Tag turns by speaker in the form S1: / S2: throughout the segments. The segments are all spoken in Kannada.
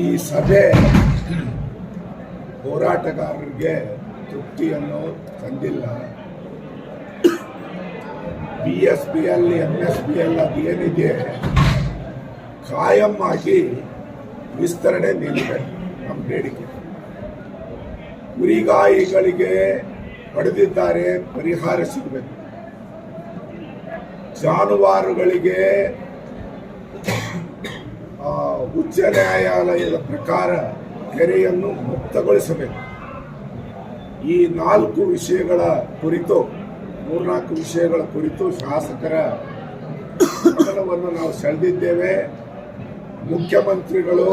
S1: ಈ ಸಭೆ ಹೋರಾಟಗಾರರಿಗೆ ತೃಪ್ತಿಯನ್ನು ತಂದಿಲ್ಲ. B S P M S P ಎಲ್ಲ ಏನಿದೆ ಕಾಯಂ ಆಗಿ ವಿಸ್ತರಣೆ ನೀಡಿದೆ ನಮ್ಮ ಬೇಡಿಕೆ. ಕುರಿಗಾಯಿಗಳಿಗೆ ಪಡೆದಿದ್ದಾರೆ ಪರಿಹಾರ ಸಿಗಬೇಕು. ಜಾನುವಾರುಗಳಿಗೆ ಉಚ್ಚ ನ್ಯಾಯಾಲಯದ ಪ್ರಕಾರ ಕೆರೆಯನ್ನು ಮುಕ್ತಗೊಳಿಸಬೇಕು. ಈ ನಾಲ್ಕು ವಿಷಯಗಳ ಕುರಿತು, ಮೂರ್ನಾಲ್ಕು ವಿಷಯಗಳ ಕುರಿತು ಶಾಸಕರ ಗಮನವನ್ನು ನಾವು ಸೆಳೆದಿದ್ದೇವೆ. ಮುಖ್ಯಮಂತ್ರಿಗಳು,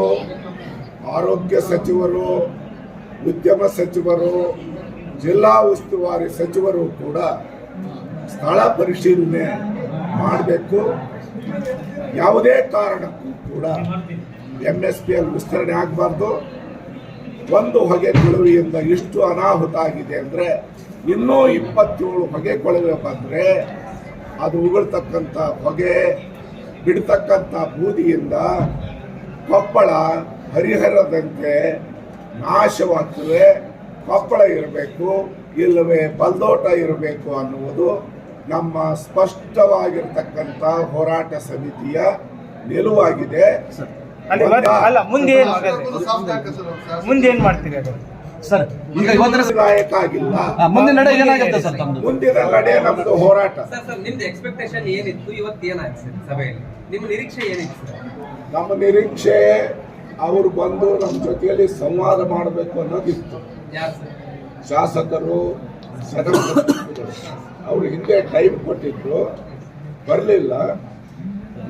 S1: ಆರೋಗ್ಯ ಸಚಿವರು, ಉದ್ಯಮ ಸಚಿವರು, ಜಿಲ್ಲಾ ಉಸ್ತುವಾರಿ ಸಚಿವರು ಕೂಡ ಸ್ಥಳ ಪರಿಶೀಲನೆ ಮಾಡಬೇಕು. ಯಾವುದೇ ಕಾರಣಕ್ಕೂ ಕೂಡ ಎಂ ಎಸ್ ಪಿ ಎಲ್ ವಿಸ್ತರಣೆ ಆಗಬಾರ್ದು. ಒಂದು ಹೊಗೆ ಕೊಳವೆಯಿಂದ ಇಷ್ಟು ಅನಾಹುತ ಆಗಿದೆ ಅಂದರೆ ಇನ್ನೂ ಇಪ್ಪತ್ತೇಳು ಹೊಗೆ ಕೊಳವೆ ಬಂದರೆ ಅದು ಉಗುಳ್ತಕ್ಕಂಥ ಹೊಗೆ, ಬಿಡ್ತಕ್ಕಂಥ ಬೂದಿಯಿಂದ ಕೊಪ್ಪಳ ಹರಿಹರದಂತೆ ನಾಶವಾಗ್ತದೆ. ಕೊಪ್ಪಳ ಇರಬೇಕು, ಇಲ್ಲವೇ ಬಲ್ದೋಟ ಇರಬೇಕು ಅನ್ನುವುದು ನಮ್ಮ ಸ್ಪಷ್ಟವಾಗಿರ್ತಕ್ಕಂಥ ಹೋರಾಟ ಸಮಿತಿಯ ನಿಲುವಾಗಿದೆ.
S2: ಅಲ್ಲಿ ಮುಂದೆ ಏನು ಮುಂದೆ ಏನ್ ಮಾಡ್ತೀರಿ
S3: ಸರ್
S1: ದಾಯಕ ಆಗಿಲ್ಲ.
S3: ಮುಂದಿನ ನಡೆ ಏನಾಗುತ್ತೆ ಸರ್
S1: ಮುಂದಿನ ನಡೆ ನಮ್ದು ಹೋರಾಟ.
S4: ಸರ್ ಸರ್ ನಿಮ್ದು ಎಕ್ಸ್ಪೆಕ್ಟೇಷನ್ ಏನಿತ್ತು? ಇವತ್ತು ಏನಾಯ್ತು ಸರ್ ಸಭೆಯಲ್ಲಿ? ನಿಮ್ಮ ನಿರೀಕ್ಷೆ ಏನಿತ್ತು
S1: ನಮ್ಮ ನಿರೀಕ್ಷೆ ಅವರು ಬಂದು ನಮ್ಮ ಜೊತೆಯಲ್ಲಿ ಸಂವಾದ ಮಾಡಬೇಕು ಅನ್ನೋದಿತ್ತು. ಶಾಸಕರು ಅವರು ಹಿಂದೆ ಟೈಮ್ ಕೊಟ್ಟಿದ್ರು ಬರಲಿಲ್ಲ.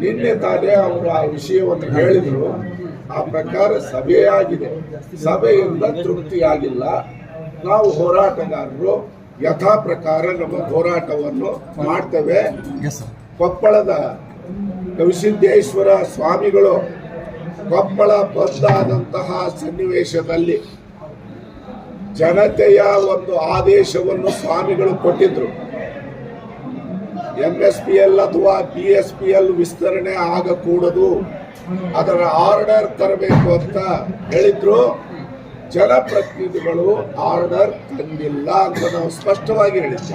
S1: ನಿನ್ನೆ ತಾನೇ ಅವರು ಆ ವಿಷಯವನ್ನು ಹೇಳಿದರು. ಆ ಪ್ರಕಾರ ಸಭೆಯಾಗಿದೆ. ಸಭೆಯಿಂದ ತೃಪ್ತಿಯಾಗಿಲ್ಲ. ನಾವು ಹೋರಾಟಗಾರರು ಯಥಾ ಪ್ರಕಾರ ನಮ್ಮ ಹೋರಾಟವನ್ನು ಮಾಡ್ತೇವೆ. ಕೊಪ್ಪಳದ ಕವಿಸಿದ್ದೇಶ್ವರ ಸ್ವಾಮಿಗಳು ಕೊಪ್ಪಳ ಬಂದಾದಂತಹ ಸನ್ನಿವೇಶದಲ್ಲಿ ಜನತೆಯ ಒಂದು ಆದೇಶವನ್ನು ಸ್ವಾಮಿಗಳು ಕೊಟ್ಟಿದ್ರು. ಎಂ ಎಸ್ ಪಿ ಎಲ್ ಅಥವಾ ಬಿ ಎಸ್ ಪಿ ಎಲ್ ವಿಸ್ತರಣೆ ಆಗಕೂಡದು, ಅದರ ಆರ್ಡರ್ ತರಬೇಕು ಅಂತ ಹೇಳಿದ್ರು. ಜನಪ್ರತಿನಿಧಿಗಳು ಆರ್ಡರ್ ತಂದಿಲ್ಲ ಅಂತ ನಾವು ಸ್ಪಷ್ಟವಾಗಿ ಹೇಳಿದ್ವಿ.